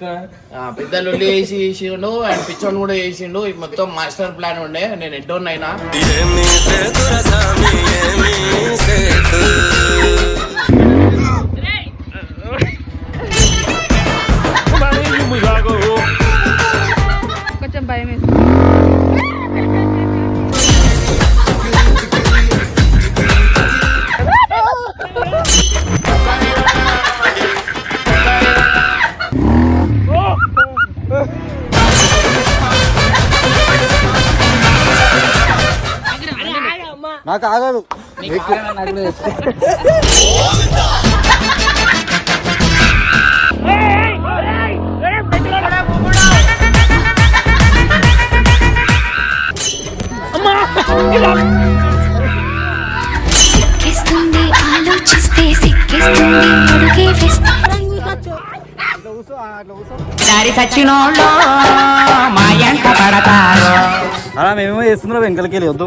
ఆ, పెద్ద లొల్లి వేసి చేసిండు అండ్ పిచ్చోని కూడా చేసిండు. ఇది మొత్తం మాస్టర్ ప్లాన్ ఉండే నేను ఎడ్డోన్నైనా. ఏమి నాకు ఆగదు. సిక్కిస్తుంది ఆలోచిస్తే సిక్కిస్తుంది అడుగే వేస్తే. దారి సచ్చినోళ్ళు మా ఎంట పడతారు. అలా మేమేమో చేస్తున్నాం వెంకలకి వెళ్ళి వద్దు.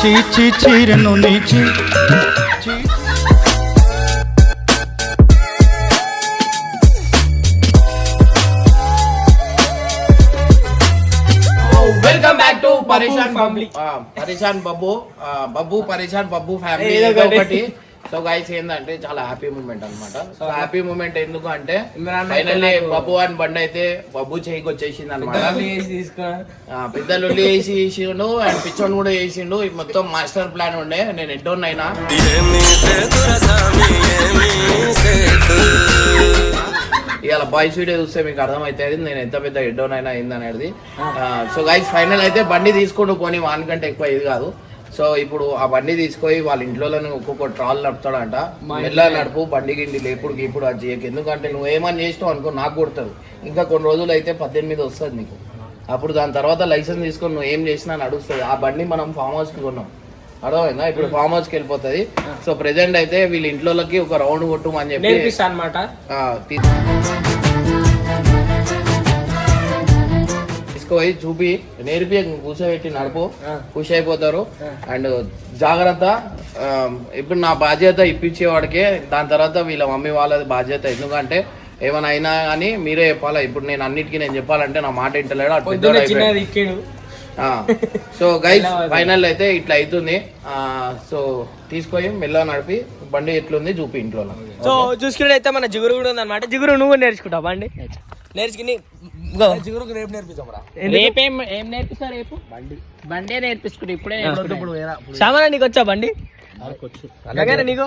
చీచి చీరను నీచి welcome back to Pareshan family Pareshan Babbu ఆ, బబ్బు పరేషాన్ బబ్బు ఫ్యామిలీ ఏదో ఒకటి. సో గైస్ ఏంటంటే చాలా హ్యాపీ మూమెంట్ అన్నమాట. సో హ్యాపీ మూమెంట్ ఎందుకు అంటే ఫైనల్లీ బబ్బు అని బండి అయితే బబ్బు చేయికి వచ్చేసింది అనమాట పెద్ద లొల్లి వేసి చేసిండు అండ్ పిచ్చోని కూడా చేసిండు. ఇది మొత్తం మాస్టర్ ప్లాన్ ఉండే. నేను ఏమి సేతు ఇవాళ బాయ్స్ వీడియో చూస్తే మీకు అర్థమైతుంది. నేను ఎంత పెద్ద హెడ్ అయినా అయింది అనేది సో గైస్ ఫైనల్ అయితే బండి తీసుకుంటూ పోనీ వానికంటే ఎక్కువ ఇది కాదు. సో ఇప్పుడు ఆ బండి తీసుకొని వాళ్ళ ఇంట్లో ఒక్కొక్క ట్రాల్ నడుపుతాడంట. మెల్ల నడుపు బండి గిండి లేపుడు గీపుడు అది చేయకు. ఎందుకంటే నువ్వు ఏమని చేస్తావు అనుకో నాకు కొడతారు. ఇంకా కొన్ని రోజులు అయితే పద్దెనిమిది వస్తుంది నీకు. అప్పుడు దాని తర్వాత లైసెన్స్ తీసుకొని నువ్వు ఏం చేసినా నడుస్తుంది. ఆ బండి మనం ఫామ్ హౌస్కి కొన్నాం. అర్థమైందా? ఇప్పుడు ఫామ్ హౌస్కి వెళ్ళిపోతుంది. సో ప్రెసెంట్ అయితే వీళ్ళ ఇంట్లోకి ఒక రౌండ్ కొట్టుమని చెప్పి అనమాట తీసుకుపోయి చూపి నేర్పి కూర్చోబెట్టి నడుపు ఖుషి అయిపోతారు అండ్ జాగ్రత్త ఇప్పుడు నా బాధ్యత ఇప్పించేవాడికే దాని తర్వాత వీళ్ళ మమ్మీ వాళ్ళది బాధ్యత. ఎందుకంటే ఏమైనా అయినా కానీ మీరే చెప్పాలా ఇప్పుడు నేను అన్నిటికీ నేను చెప్పాలంటే నా మాట ఇంటలేడు అటు సో గైస్ ఫైనల్ అయితే ఇట్లా అవుతుంది ఆ, సో తీసుకొని మెల్ల నడిపి బండి ఎట్లుంది చూపి ఇంట్లో సో చూసుకున్నట్టయితే మన జిగురు కూడా ఉంది అనమాట జిగురు నువ్వు నేర్చుకుంటావు బండి? నేర్చుకుని జిగురుకు రేపు నేర్పిస్తాం రేపేం ఏం నేర్పిస్తా రేపు? బండి. బండే ఇప్పుడే సామాన నీకు వచ్చా బండి? నీకు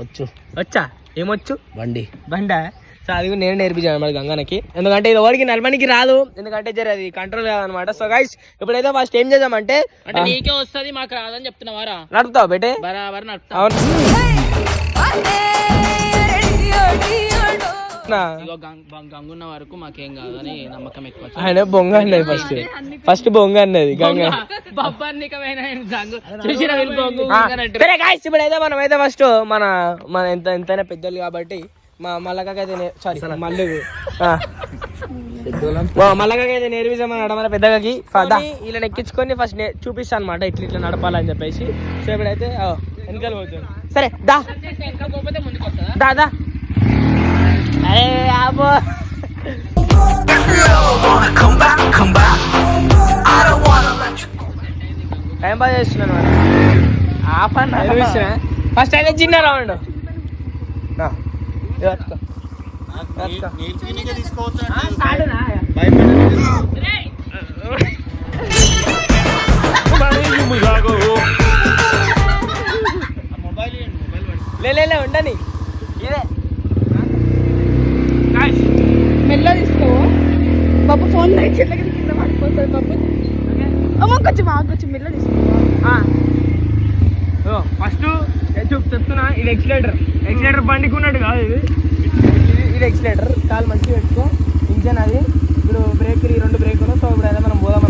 వచ్చు. వచ్చా. ఏమొచ్చు బండి. బండా? సో అది నేను నేర్పించాను అనమాట గంగనకి ఎందుకంటే ఇది ఎవరికి నలమనికి రాదు. ఎందుకంటే జర అది కంట్రోల్ కాదనమాట సో గైస్ ఇప్పుడైతే ఫస్ట్ ఏం చేద్దామంటే అంటే నీకే వస్తది మాకు రాదని చెప్తున్నావారా? నడుపుతావు బేటే? బరాబర్ నడుపుతా. గంగున్న వరకు మాకేం కాదని నమ్మకం ఎక్కువ ఆయన బొంగ అన్నది ఫస్ట్ ఫస్ట్ బొంగ అన్నది గంగ. ఇప్పుడైతే మనం అయితే ఫస్ట్ మన మన ఎంత ఎంతైనా పెద్దలు కాబట్టి మా మల్లకైతే సారీ మల్లు మల్లకైతే నేర్పిస్తామని మన పెద్దగాకి ఇలా ఎక్కించుకొని ఫస్ట్ చూపిస్తాను అనమాట ఇట్లా ఇట్లా నడపాలని చెప్పేసి. సో ఇప్పుడైతే వెనకాల పోతుంది. సరే దా దా. అరే అబ్బో టైం పాస్ చేస్తున్నాను ఫస్ట్ అయితే చిన్న రౌండ్ లే ఉండని. ఇదే. మెల్ల తీసుకో బాబు ఫోన్ చెట్లకి కింద పడిపోతుంది బాబు. మెల్ల తీసుకో ఫస్ట్ చెప్తున్నా ఇది ఎక్సిలేటర్. ఎక్సిలేటర్ బండికి ఉన్నట్టు కాదు ఇది. ఇది ఎక్సిలేటర్. కాలు మంచిగా పెట్టుకో. ఇంజన్ అది. ఇప్పుడు బ్రేక్ ఈ రెండు బ్రేకులు. సో ఇప్పుడు అయితే మనం పోదాం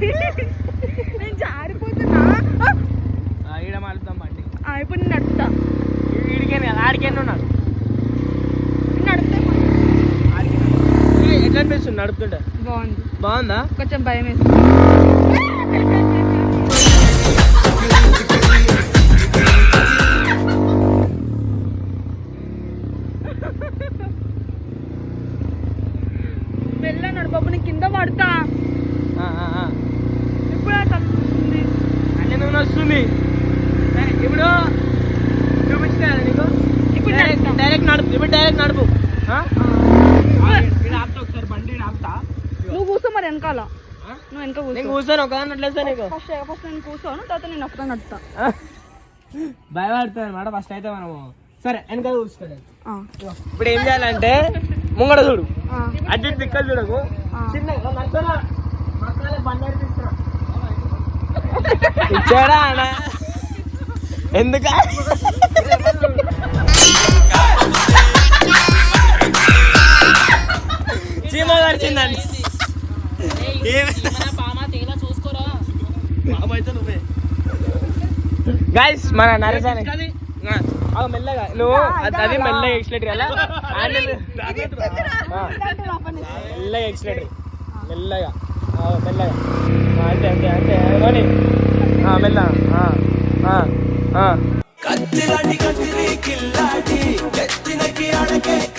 నేను జారిపోతున్నా. ఈడ మారుతాం బండి. ఆ, ఇప్పుడు నేను నడుపుతా. ఈడికేనే? ఆడికేనే ఉన్నాడు? నడిపితే. ఎట్లా అనిపిస్తుంది నడుపుతుంటే? బాగుంది. బాగుందా? కొంచెం భయం వేస్తుంది ఇప్పుడు డైరెక్ట్ నడుపు. నువ్వు కూర్చో మరి వెనకాల? నువ్వు వెనక కూర్చో. కూర్చొని ఒక నీకు. ఫస్ట్ ఫస్ట్ నేను కూర్చోను తర్వాత నేను ఒక్కదా నడుపుతా. భయపడుతుంది అనమాట ఫస్ట్ అయితే మనము. సరే వెనక కూర్చోండి ఆ, ఇప్పుడు ఏం చేయాలంటే ముంగడ చూడు. అడ్డు దిక్కలు చూడకు. చిన్న ఇచ్చాడా ఎందుక? చీమ కరిచిందండి గైస్ మన నరేశాని మెల్లగా. నువ్వు అది అది మెల్లగా ఎక్స్లేటర్ కదా. మెల్లగా ఎక్స్లేటర్ మెల్లగా. ఆ, మెల్లగా. ఆ, అంతే అంతే అంతే. ఆ, మెల్లగా. ఆ, ఆ, ఆ. అయ్యో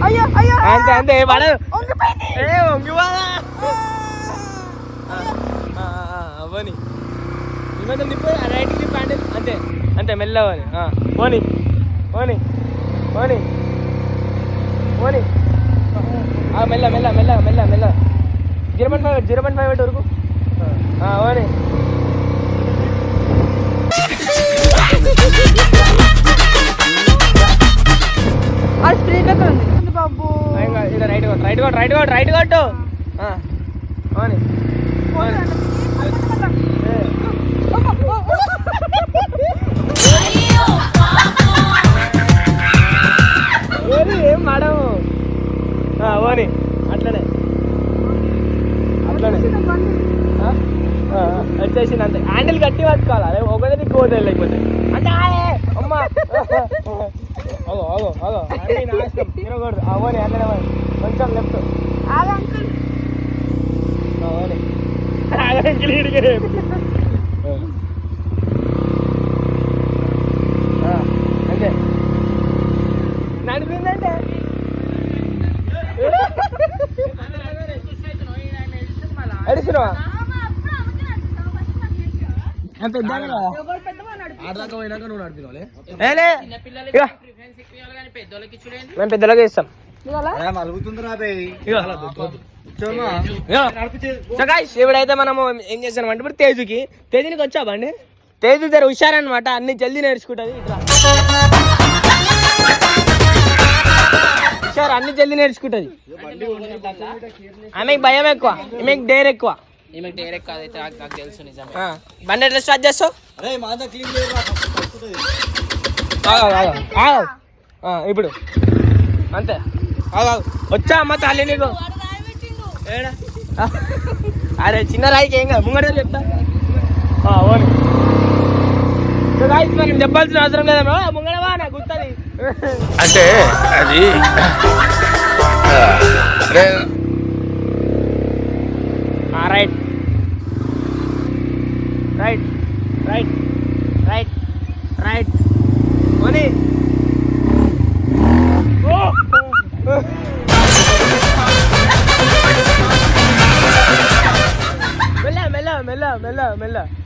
అయ్యో అయ్యో అంతే అంతే పడదు వంగిపోయింది. ఏ వంగిపోదా అవని ఇవన్నీ నిప్పు రైట్కి హ్యాండిల్ అంతే అంతే మెల్లగా పోనీ. పోనీ పోనీ పోనీ మెల్ల మెల్ల మెల్ల మెల్ల మెల్ల zero point five zero point five వరకు ఆ, పోనీ ఎక్కడ ఉంది ఉంది బాబు. ఇంకా ఇది రైట్ కొట్టు రైట్ కొట్టు రైట్ కొట్టు రైట్ కొట్టు. పోనీ ఏ. మాడము ఓని అట్లనే. అట్లనే. వచ్చేసింది అంతే. హ్యాండిల్ గట్టి పట్టుకోవాలి? అదే ఒకటే దిక్కు పోతుంది లేకపోతే. అంటే అమ్మా. అగో అగో అగో అన్నీ నాశనం తిరగకూడదు ఆ ఓని అట్లనే పోనీ. కొంచెం లెఫ్ట్. ఆగు అంకుల్. ఓని ఆగంకిలి ఇడిగే అంతే. నడిపిందంటే? అడిసినవా ఎవరు పెద్దవా నడుపు మేము పెద్దలకే ఇస్తాం. ఇప్పుడైతే మనము ఏం చేస్తాం అంటే ఇప్పుడు తేజుకి. తేజునికి వచ్చా బండి? తేజు జర హుషారనమాట అన్ని జల్దీ నేర్చుకుంటుంది. ఇట్లా. హుషారు అన్ని జల్దీ నేర్చుకుంటుంది. ఆమెకి భయం ఎక్కువ. ఈమెకి డేర్ ఎక్కువ. ఈమెకు డైరెక్ట్ కాదైతే నాకు నాకు తెలుసు బండి ఎట్లా స్టార్ట్ చేస్తావు? ఇప్పుడు. అంతే. వచ్చా అమ్మ తల్లి నీకు. అరే చిన్న రాయికి ఏం కాదు. ముంగడే చెప్తా. ఆ, ఓని. మనం చెప్పాల్సిన అవసరం లేదమ్మా ముంగడవా నాకు గుర్తుంది. అంటే అది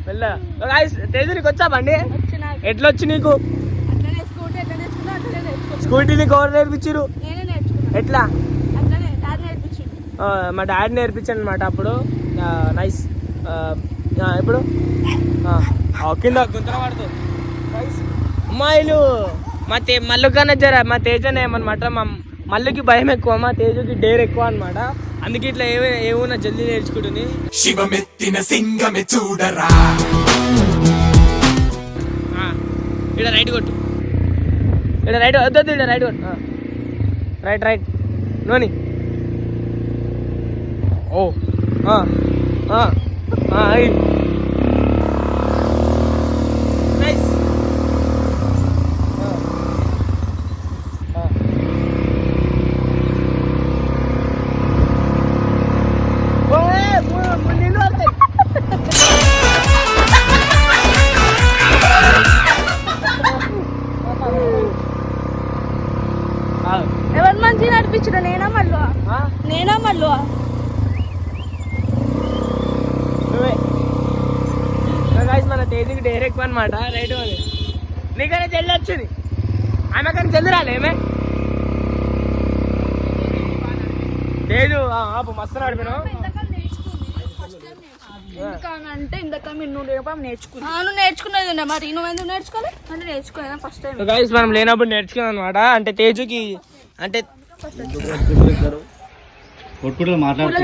మెల్ల మెల్ల గాయస్ తేజునికి వచ్చా బండి? వచ్చిన. ఎట్లా వచ్చి నీకు? అట్లనే స్కూటీ ఎట్లా నేర్చుకున్నా అట్లనే నేర్చుకున్నా. స్కూటీ నీకు ఎవరు నేర్పించారు ఎట్లా? మా డాడీ నేర్పించాను అనమాట అప్పుడు నైస్ ఇప్పుడు కింద గుంతల పడుతుంది Nice. అమ్మాయిలు మా తే మల్లు కన్నా జర మా తేజనే ఏమన్నమాట మా మల్లుకి భయం ఎక్కువ మా తేజుకి డేర్ ఎక్కువ అనమాట అందుకే ఇట్లా ఏ ఏమున్నా జల్దీ నేర్చుకుంటుంది. శివమెత్తిన సింగమె చూడరా. ఈడ రైట్ కొట్టు. ఈడ రైట్ వద్దు ఈడ రైట్ కొట్టు. Right right. నోని. ఓ. ఇంకా అంటే ఇందాక మీరు నువ్వు లేనప్పుడు నేర్చుకున్నా నువ్వు నేర్చుకున్నది ఉండే. మరి నువ్వు ఎందుకు నేర్చుకోవాలి అంటే నేర్చుకున్నా ఫస్ట్ టైం గాయస్ మనం లేనప్పుడు నేర్చుకున్నాం అనమాట అంటే తేజుకి అంటే కొట్టుకుంటే మాట్లాడుతూ.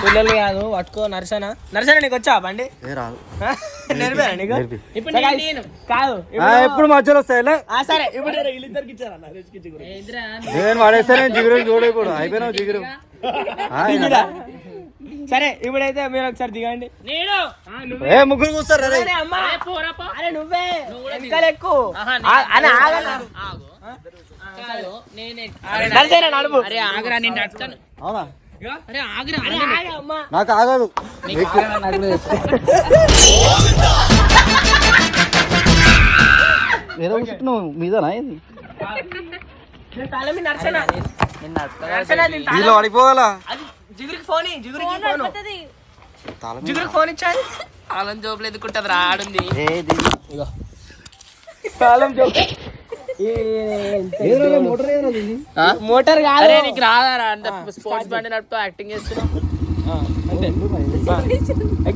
పుల్లలు కాదు పట్టుకో నర్సన. నర్సన నీకు వచ్చా బండి? రాదు. నేర్పారా నీకు? నేర్పి. ఇప్పుడు నేను కాదు ఆ, ఎప్పుడు మధ్యలో వస్తాయిలే ఆ, సరే ఇప్పుడు వీళ్ళిద్దరికి ఇచ్చారా నేను వాడేస్తే నేను జిగురు చూడు అయిపోయినావు జిగురు. సరే ఇప్పుడైతే మీరు ఒకసారి దిగండి. నేను? ఏ ముగ్గురు కూర్చారు రే. అరే నువ్వే. ఎక్కువ. అని ఆగనా నడిచేనా నడుపు అరే ఆగరా నేను నడుస్తాను అవునా? నాకు ఆగదు. ఏదో కూర్చుంటున్నావు మీదనా ఇది? దీనిలో పడిపోవాలా? అది జిగురికి ఫోన్ జిగురికి ఫోన్. జిగురికి ఫోన్ ఇచ్చాను తాళం జోబులు ఎదుకుంటది రాడుంది కాలం చెప్పు మోటార్ కాదు. నీకు రాదారా అంత స్పోర్ట్స్ బండి నడుపుతూ యాక్టింగ్ చేస్తున్నావు.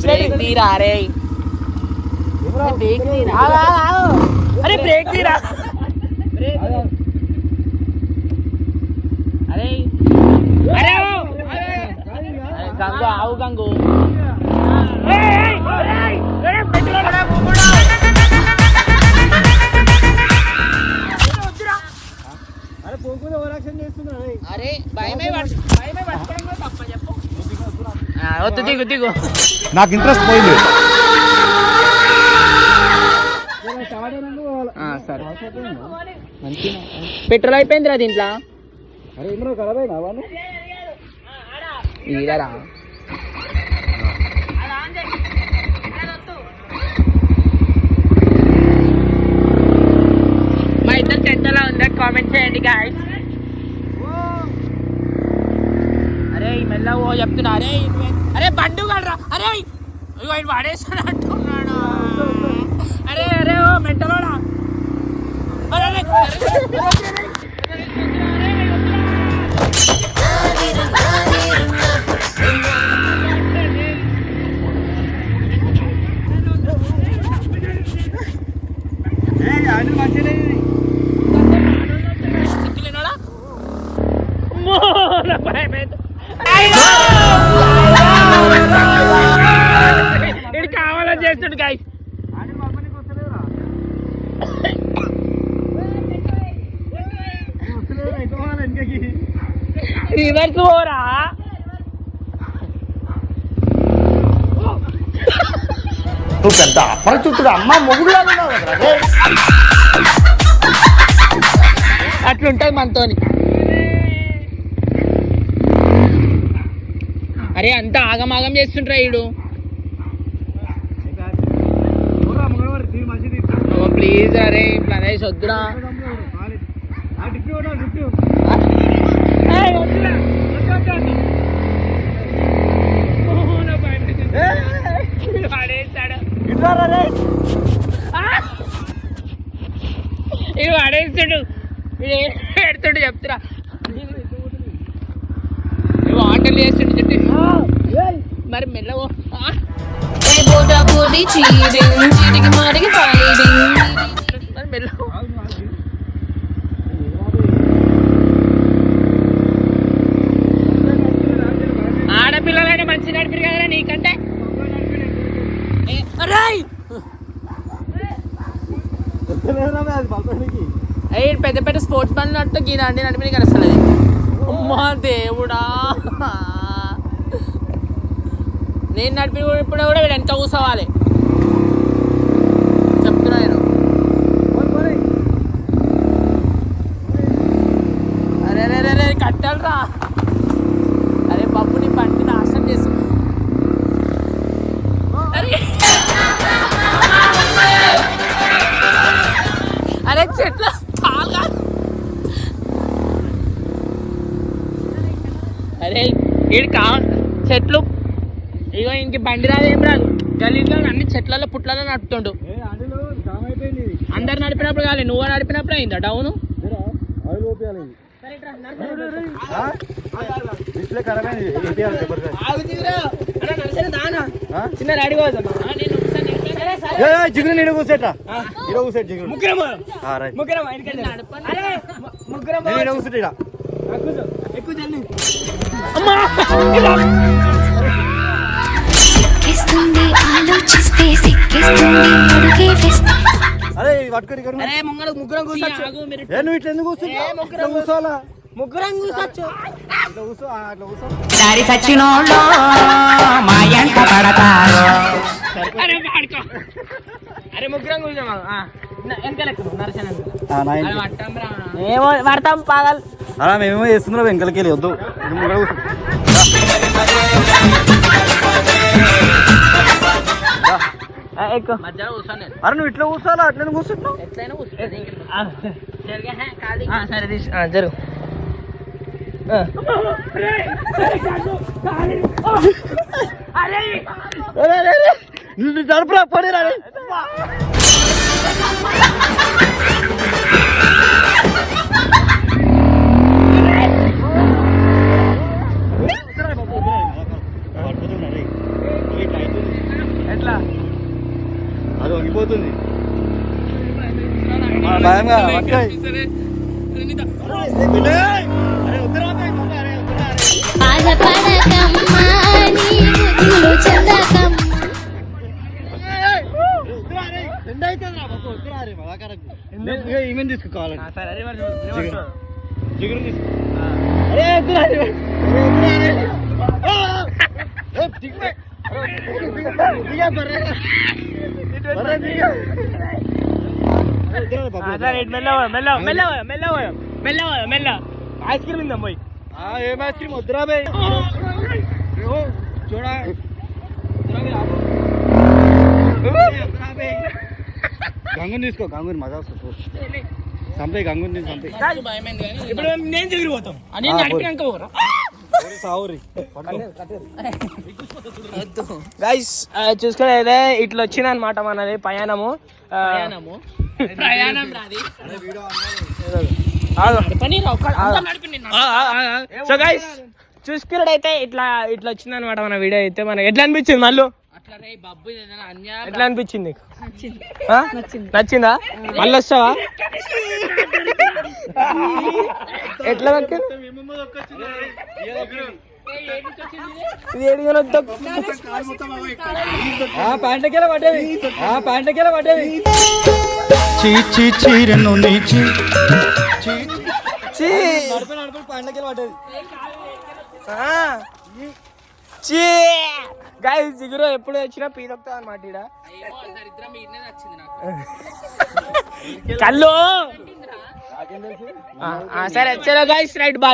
బ్రేక్ తీరా అరే. బ్రేక్ తీరా? అరే బ్రేక్ తీరా? అరే. అరే గంగు ఆవు గంగు. అరే భయమే పట్టు భయమే పట్టుకోవడం కూడా తప్ప చెప్పు. ఆ, వద్దు దిగు దిగు. నాకు ఇంట్రెస్ట్ పోయింది. ఆ, సరే. పెట్రోల్ అయిపోయిందిరా దీంట్లో. అరే ఇందులో ఉందో కామెంట్ చేయండి గాయస్ అరే ఈ మెల్ల ఓ చెప్తున్నా అరే అరే బండు కడరా అరే ఇగో ఆయన వాడేసాడు అంటున్నాడు అరే అరే ఓ మెంటలోడా అరే అరే, అపరిచితుడు అమ్మ మొగుడులా ఉన్నావు కదరా రే. అట్లుంటది మనతోని. అరే అంత ఆగమాగం చేస్తుండ్రా ఈడు. ప్లీజ్ అరే వద్దురా ఏయ్, వద్దురా. వద్దు, వీడు పడేస్తాడు. పెడుతుండు చెప్తురా. ఆటలు చేస్తుండు చుట్టూ మరి మెల్లవో మరి మెల్లవో అయ్యి పెద్ద పెద్ద స్పోర్ట్స్ నట్టు గీ దాండి నడిపి నీకు అసలు అమ్మా దేవుడా. నేను నడిపి ఇప్పుడు కూడా వీడు వెనక కూర్చోవాలి. అరే వీడు కా చెట్లు. ఇగో ఇంక బండి రాదు ఏం రాదు. గలీలో అన్ని చెట్లలో పుట్లలో నడుపుతుండు. అందరు నడిపినప్పుడు కాలే నువ్వు నడిపినప్పుడు అయిందా డౌను? చిన్న రెడీ కోసం జిగురు. నేను? కూర్చేట ఈడ కూర్చేట జిగురు ముగ్గురం ముగ్గురం ముగ్గురం కూర్చుంటే ఎక్కువ జల్లి సిక్కిస్తుంది ఆలోచిస్తే సిక్కిస్తుంది అడుగే వేస్తే. అరే ఇది పట్టుకొని ఇక్కడ అరే ముంగడ ముగ్గురం కూర్చోచ్చు ఏ నువ్వు ఇట్లా ఎందుకు కూర్చుంటావు ఇట్లా కూర్చోవాలా? ముగ్గురం కూర్చోచ్చు ఇట్లా కూర్చో. ఆ, ఇట్లా కూర్చో. దారి సచ్చినోళ్ళు మా ఎంట పడతారు. అరే పాడుకో. అరే ముగ్గురం కూర్చోమా వెనకాల ఎక్కువ నరసన ఆ, నా ఇంటి. అది పట్టంరా ఏమో పడతాం పాగల్ అలా మేమేమో చేస్తున్నాం వెంకలకి వెళ్ళి వద్దు. అరే నువ్వు ఇట్లా కూర్చోవాలా? అట్లా ఎందుకు కూర్చుంటున్నావు? సరే తీసు. జరుగు నువ్వు జరుపురా పడిరా ఆ, భయంగా ఈమెను రివర్స్ జిగురు తీసుకో అరే వద్దురా ఐస్ క్రీమ్ ఇందాం పోయి ఏం ఐస్ క్రీమ్ వద్దురా బే చూడా గంగుని తీసుకో గంగుని మజా వస్తుంది చంపే గంగుని కానీ ఇప్పుడు నేను తిరిగిపోతాం అని నడిపినాక పోరా. గైస్ చూసుకునేదే ఇట్లా వచ్చింది అనమాట మనది ప్రయాణము. ప్రయాణం. సో గైస్ చూసుకున్నట్టయితే ఇట్లా ఇట్లా వచ్చింది అనమాట మన వీడియో అయితే మనకి. ఎట్లా అనిపించింది మళ్ళీ అట్లా రే బబ్బు ఏదైనా అన్యాయం ఎట్లా అనిపించింది? నచ్చిందా. మళ్ళీ వస్తావా? ఎట్లా దక్కింది? ఆ నీచి చీ చీ గాయ జిగురు ఎప్పుడు వచ్చినా పీదొక్తా అనమాట కళ్ళు. ఆ, సరే సరే గాయస్ రైట్ బాయ్.